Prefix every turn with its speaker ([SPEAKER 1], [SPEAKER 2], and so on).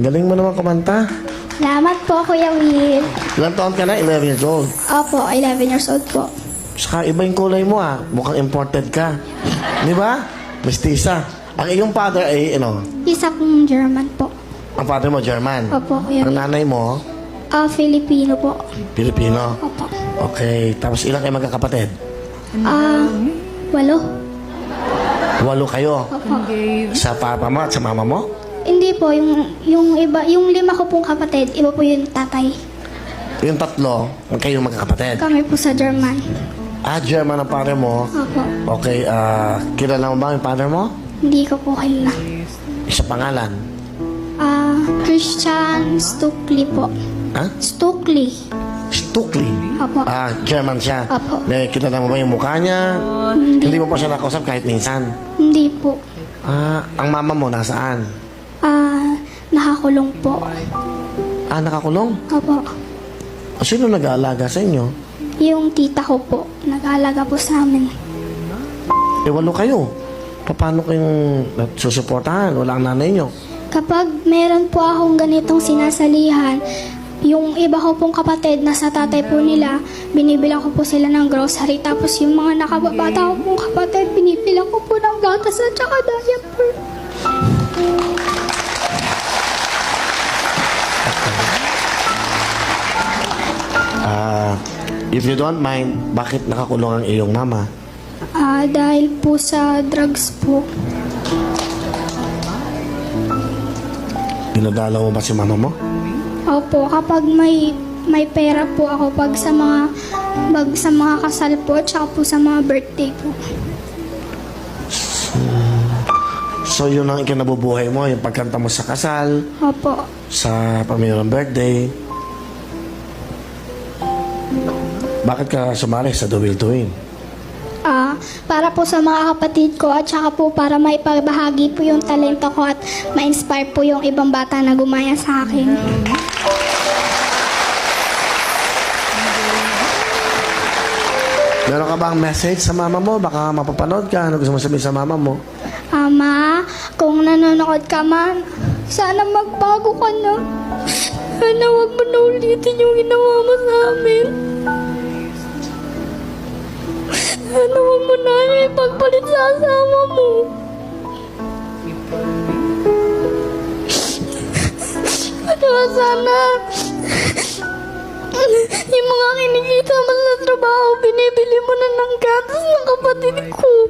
[SPEAKER 1] Galing mo naman kumanta.
[SPEAKER 2] Salamat po, Kuya Will.
[SPEAKER 1] Ilang taon ka na? 11 years old.
[SPEAKER 2] Opo, 11 years old po.
[SPEAKER 1] Saka iba yung kulay mo ah. Mukhang imported ka. Di ba? Mestiza. Ang iyong father ay, ano,
[SPEAKER 2] Isa pong German po.
[SPEAKER 1] ang father mo German.
[SPEAKER 2] Opo, Kuya
[SPEAKER 1] Ang
[SPEAKER 2] Will.
[SPEAKER 1] nanay mo,
[SPEAKER 2] Ah, Filipino po.
[SPEAKER 1] Pilipino.
[SPEAKER 2] Opo.
[SPEAKER 1] Okay. Tapos ilang kayo magkakapatid?
[SPEAKER 2] Ah, walo.
[SPEAKER 1] Walo kayo.
[SPEAKER 2] Opo.
[SPEAKER 1] Sa papa mo at sa mama mo?
[SPEAKER 2] Hindi po, yung, yung iba, yung lima ko pong kapatid, iba po yung tatay.
[SPEAKER 1] Yung tatlo, kayo magkakapatid.
[SPEAKER 2] Kami po sa German.
[SPEAKER 1] Ah, German ang father mo.
[SPEAKER 2] Opo.
[SPEAKER 1] Okay, ah, kilala mo ba yung father mo?
[SPEAKER 2] Hindi ko po kilala.
[SPEAKER 1] Isa pangalan.
[SPEAKER 2] Ah, Christian Stukli po.
[SPEAKER 1] Ha?
[SPEAKER 2] Stukli.
[SPEAKER 1] Stukli.
[SPEAKER 2] Opo.
[SPEAKER 1] Ah, German siya.
[SPEAKER 2] Apo.
[SPEAKER 1] Eh, kilala mo ba yung mukha niya? Hindi mo pa siya nakausap kahit minsan.
[SPEAKER 2] Hindi po.
[SPEAKER 1] Ah, ang mama mo nasaan?
[SPEAKER 2] Ah, nakakulong po.
[SPEAKER 1] Ah, nakakulong.
[SPEAKER 2] Opo.
[SPEAKER 1] O, sino nag-aalaga sa inyo?
[SPEAKER 2] Yung tita ko po, nag-aalaga po sa amin.
[SPEAKER 1] Eh, walo kayo. Paano kayong susuportahan? Wala ang nanay nyo.
[SPEAKER 2] Kapag meron po akong ganitong sinasalihan, yung iba ko pong kapatid na sa tatay po nila, binibilang ko po sila ng grocery. Tapos yung mga nakababata ko pong kapatid, binibilang ko po ng gatas at saka diaper.
[SPEAKER 1] Ah, if you don't mind, bakit nakakulong ang iyong mama?
[SPEAKER 2] Ah, dahil po sa drugs po.
[SPEAKER 1] Dinadalaw mo ba si mama mo?
[SPEAKER 2] Opo, kapag may may pera po ako pag sa mga pag sa mga kasal po at saka po sa mga birthday po.
[SPEAKER 1] So, yun ang ikinabubuhay mo, yung pagkanta mo sa kasal,
[SPEAKER 2] Opo.
[SPEAKER 1] sa pamilya ng birthday. Bakit ka sumali sa The Will to Win?
[SPEAKER 2] Ah, para po sa mga kapatid ko at saka po para maipabahagi po yung talento ko at ma-inspire po yung ibang bata na gumaya sa akin.
[SPEAKER 1] Meron ka bang message sa mama mo? Baka mapapanood ka. Ano gusto mo sabihin sa mama mo?
[SPEAKER 2] Ama, kung nanonood ka man, sana magbago ka na. Sana wag mo na ulitin yung ginawa mo sa amin. Sana wag mo na ipagpalit sa asawa mo. Ano sana? yung mga kinikita mo sa trabaho, binibili mo na ng gatas ng kapatid ko.